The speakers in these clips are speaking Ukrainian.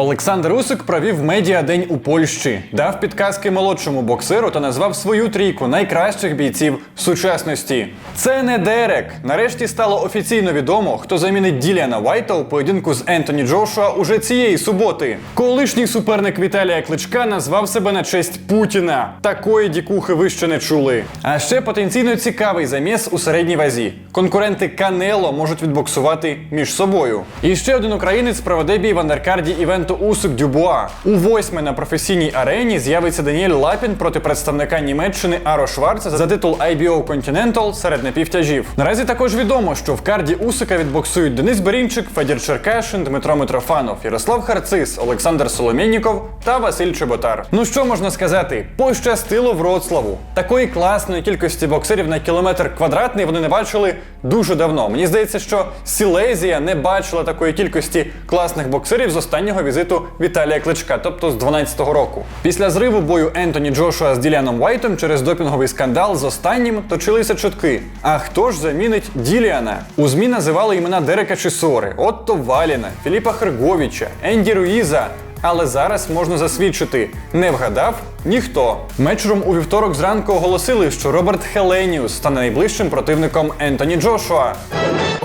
Олександр Усик провів медіадень у Польщі, дав підказки молодшому боксеру та назвав свою трійку найкращих бійців сучасності. Це не Дерек. Нарешті стало офіційно відомо, хто замінить Діліана Вайта у поєдинку з Ентоні Джошуа уже цієї суботи. Колишній суперник Віталія Кличка назвав себе на честь Путіна. Такої дікухи ви ще не чули. А ще потенційно цікавий заміс у середній вазі. Конкуренти Канело можуть відбоксувати між собою. І ще один українець проведе бій в андеркарді івенту Усик Дюбуа. У восьме на професійній арені з'явиться Даніель Лапін проти представника Німеччини Аро Шварца за титул IBO Continental серед напівтяжів. Наразі також відомо, що в карді Усика відбоксують Денис Берінчик, Федір Черкашин, Дмитро Митрофанов, Ярослав Харцис, Олександр Соломєнніков та Василь Чеботар. Ну що можна сказати? Пощастило Вроцлаву. Такої класної кількості боксерів на кілометр квадратний вони не бачили дуже давно. Мені здається, що Сілезія не бачила такої кількості класних боксерів з останнього візиту Віталія Кличка, тобто з 12-го року. Після зриву бою Ентоні Джошуа з Діліаном Вайтом через допінговий скандал з останнім точилися чутки. А хто ж замінить Діліана? У ЗМІ називали імена Дерека Чисори, Отто Валіна, Філіпа Херговіча, Енді Руїза. Але зараз можна засвідчити, не вгадав ніхто. Мечером у вівторок зранку оголосили, що Роберт Хеленіус стане найближчим противником Ентоні Джошуа.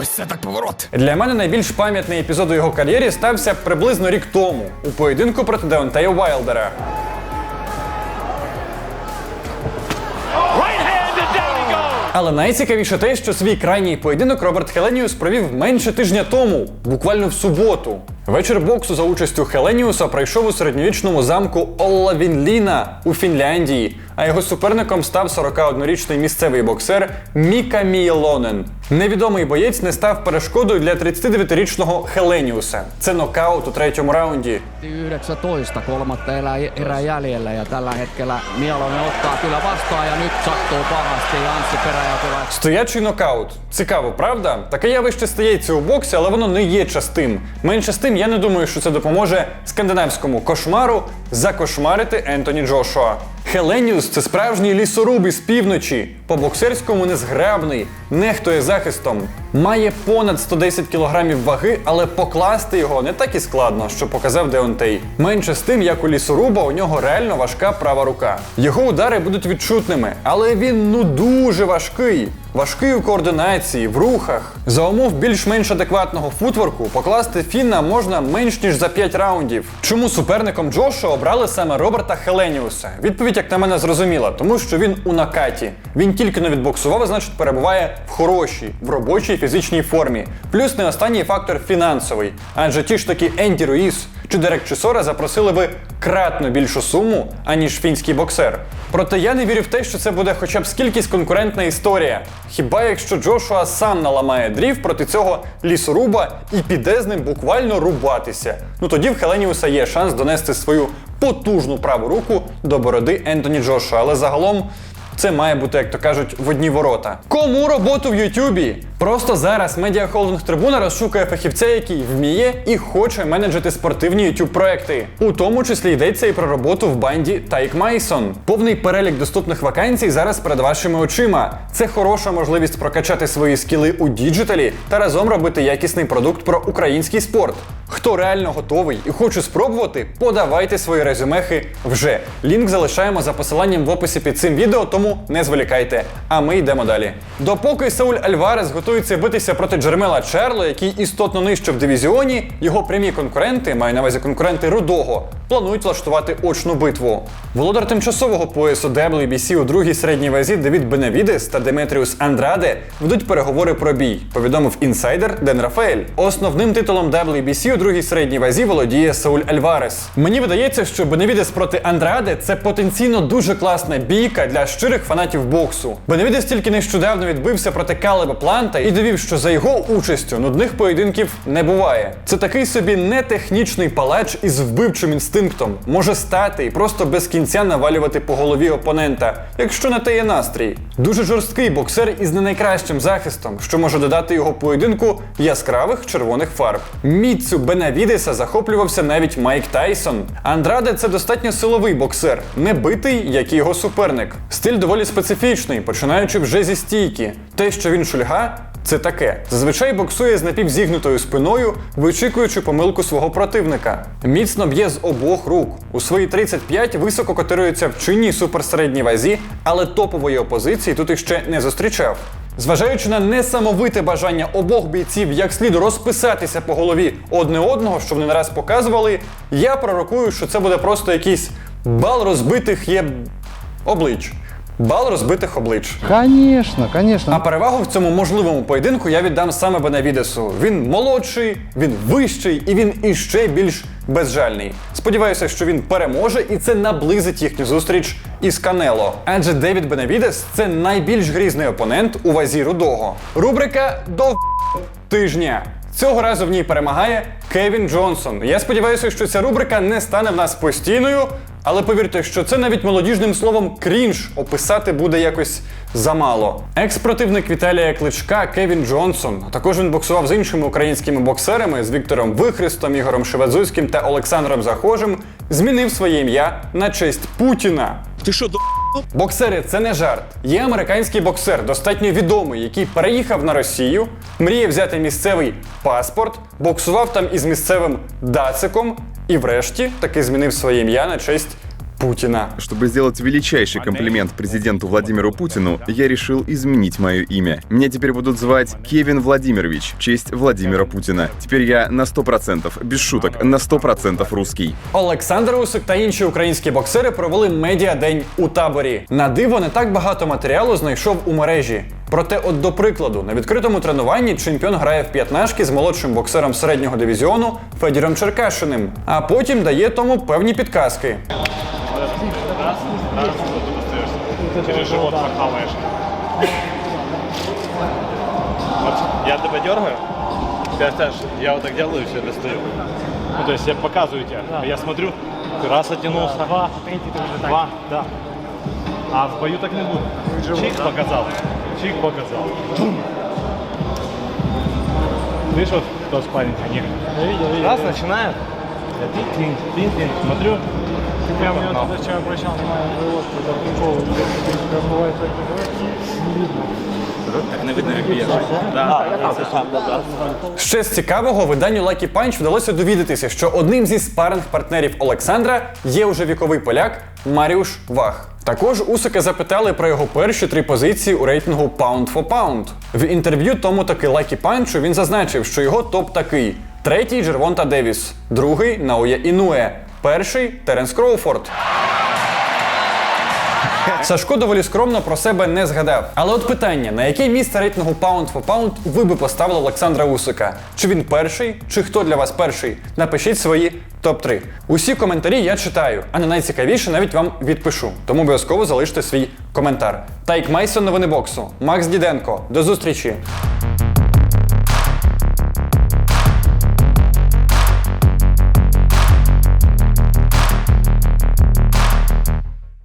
Ось це так поворот. Для мене найбільш пам'ятний епізод у його кар'єрі стався приблизно рік тому у поєдинку проти Деонтея goes. Але найцікавіше те, що свій крайній поєдинок Роберт Хеленіус провів менше тижня тому, буквально в суботу. Вечір боксу за участю Хеленіуса пройшов у середньовічному замку Олла Вінліна у Фінляндії, а його суперником став 41-річний місцевий боксер Міка Мієлонен. Невідомий боєць не став перешкодою для 39-річного Хеленіуса. Це нокаут у третьому раунді. 19 kolmatta erää, erää jäljellä ja tällä hetkellä Mialonen ottaa kyllä vastaan ja nyt sattuu pahasti ja Anssi Peräjäkylä Стоячий нокаут. Цікаво, правда? Таке явище стається у боксі, але воно не є частим. Менше з тим, я не думаю, що це допоможе скандинавському кошмару закошмарити Ентоні Джошуа. Хеленіус це справжній лісоруб із півночі. По боксерському незграбний, нехтує захистом. Має понад 110 кілограмів ваги, але покласти його не так і складно, що показав Деонтей. Менше з тим, як у лісоруба, у нього реально важка права рука. Його удари будуть відчутними, але він ну дуже важкий. Важкий у координації, в рухах. За умов більш-менш адекватного футворку покласти Фінна можна менш ніж за 5 раундів. Чому суперником Джошу обрали саме Роберта Хеленіуса? Відповідь, як на мене, зрозуміла, тому що він у накаті. Він тільки не відбоксував, значить перебуває в хорошій, в робочій фізичній формі. Плюс не останній фактор фінансовий. Адже ті ж таки Енді Руїс чи Дерек Чесора запросили би кратно більшу суму, аніж фінський боксер. Проте я не вірю в те, що це буде хоча б скількись конкурентна історія. Хіба якщо Джошуа сам наламає дрів проти цього лісоруба і піде з ним буквально рубатися. Ну тоді в Хеленіуса є шанс донести свою потужну праву руку до бороди Ентоні Джошуа. Але загалом це має бути, як то кажуть, в одні ворота. Кому роботу в Ютубі? Просто зараз медіахолдинг Трибуна розшукує фахівця, який вміє і хоче менеджити спортивні youtube проекти. У тому числі йдеться і про роботу в банді Тайк Майсон. Повний перелік доступних вакансій зараз перед вашими очима. Це хороша можливість прокачати свої скіли у діджиталі та разом робити якісний продукт про український спорт. Хто реально готовий і хоче спробувати, подавайте свої резюмехи вже. Лінк залишаємо за посиланням в описі під цим відео, тому не зволікайте. А ми йдемо далі. Допоки Сауль Альварес готується битися проти Джермела Черло, який істотно нижче в дивізіоні, його прямі конкуренти, маю на увазі конкуренти Рудого, планують влаштувати очну битву. Володар тимчасового поясу WBC у другій середній вазі Давід Бенавідес та Деметріус Андраде ведуть переговори про бій, повідомив інсайдер Ден Рафаель. Основним титулом WBC у другій середній вазі володіє Сауль Альварес. Мені видається, що Бенавідес проти Андраде це потенційно дуже класна бійка для щирих фанатів боксу. Бенавідес тільки нещодавно відбився проти Калеба Планта і довів, що за його участю нудних поєдинків не буває. Це такий собі нетехнічний палач із вбивчим інстинктом. Може стати і просто без кінця навалювати по голові опонента, якщо на те є настрій. Дуже жорсткий боксер із не найкращим захистом, що може додати його поєдинку яскравих червоних фарб. Міцу Бенавідеса захоплювався навіть Майк Тайсон. Андраде це достатньо силовий боксер, не битий, як і його суперник. Стиль доволі специфічний, починаючи вже зі стійки. Те, що він шульга, це таке? Зазвичай боксує з напівзігнутою спиною, вичікуючи помилку свого противника. Міцно б'є з обох рук. У свої 35 високо котирується в чинній суперсередній вазі, але топової опозиції тут іще не зустрічав. Зважаючи на несамовите бажання обох бійців як слід розписатися по голові одне одного, що вони не раз показували, я пророкую, що це буде просто якийсь бал розбитих є облич. Бал розбитих облич. Конечно. А перевагу в цьому можливому поєдинку я віддам саме Бенавідесу. Він молодший, він вищий і він іще більш безжальний. Сподіваюся, що він переможе і це наблизить їхню зустріч із Канело. Адже Девід Бенавідес це найбільш грізний опонент у вазі рудого. Рубрика до тижня. Цього разу в ній перемагає Кевін Джонсон. Я сподіваюся, що ця рубрика не стане в нас постійною, але повірте, що це навіть молодіжним словом крінж описати буде якось замало. Екс-противник Віталія Кличка Кевін Джонсон. а Також він боксував з іншими українськими боксерами з Віктором Вихристом, Ігорем Шеведзуцьким та Олександром Захожим. Змінив своє ім'я на честь Путіна. Ти що, до Боксери це не жарт. Є американський боксер, достатньо відомий, який переїхав на Росію, мріє взяти місцевий паспорт, боксував там із місцевим дациком і, врешті, таки змінив своє ім'я на честь Путіна. Чтобы сделать величайший комплимент президенту Владимиру Путину, я решил изменить мое имя. Меня теперь будут звать Кевин Владимирович в честь Владимира Путина. Теперь я на 100%, без шуток, на 100% русский. Олександр Усик та інші українські боксери провели медіадень у таборі. На диво не так багато матеріалу знайшов у мережі. Проте, от до прикладу, на відкритому тренуванні чемпіон грає в п'ятнашки з молодшим боксером середнього дивізіону Федіром Черкашиним, а потім дає тому певні підказки. через живот похаваешь. Вот я тебя дергаю, ты оставишь, я вот так делаю и все достаю. Ну, то есть я показываю тебе, а я смотрю, ты раз оттянулся, два, два, да. А в бою так не буду. Чик показал, Чик показал. Тум. Видишь, вот кто спарринг у них. Я видел, видел. Раз начинают. Я тынь, тынь, тынь, тынь. Смотрю. Ты прям я вот зачем обращал внимание на твоего, когда прикол, как бывает так, не видно. Так не видно, як б'єш. Ще з цікавого виданню Lucky Punch вдалося довідатися, що одним зі спаринг-партнерів Олександра є уже віковий поляк Маріуш Вах. Також Усика запитали про його перші три позиції у рейтингу Pound for Pound. В інтерв'ю тому таки Lucky Punch він зазначив, що його топ такий: третій Джервонта Девіс, другий Наоя Інуе, перший Теренс Кроуфорд. Сашко доволі скромно про себе не згадав. Але от питання: на яке місце рейтингу Pound for Pound ви би поставили Олександра Усика? Чи він перший, чи хто для вас перший? Напишіть свої топ-3. Усі коментарі я читаю, а на найцікавіше навіть вам відпишу. Тому обов'язково залиште свій коментар. Тайк Майсон, новини боксу. Макс Діденко. До зустрічі!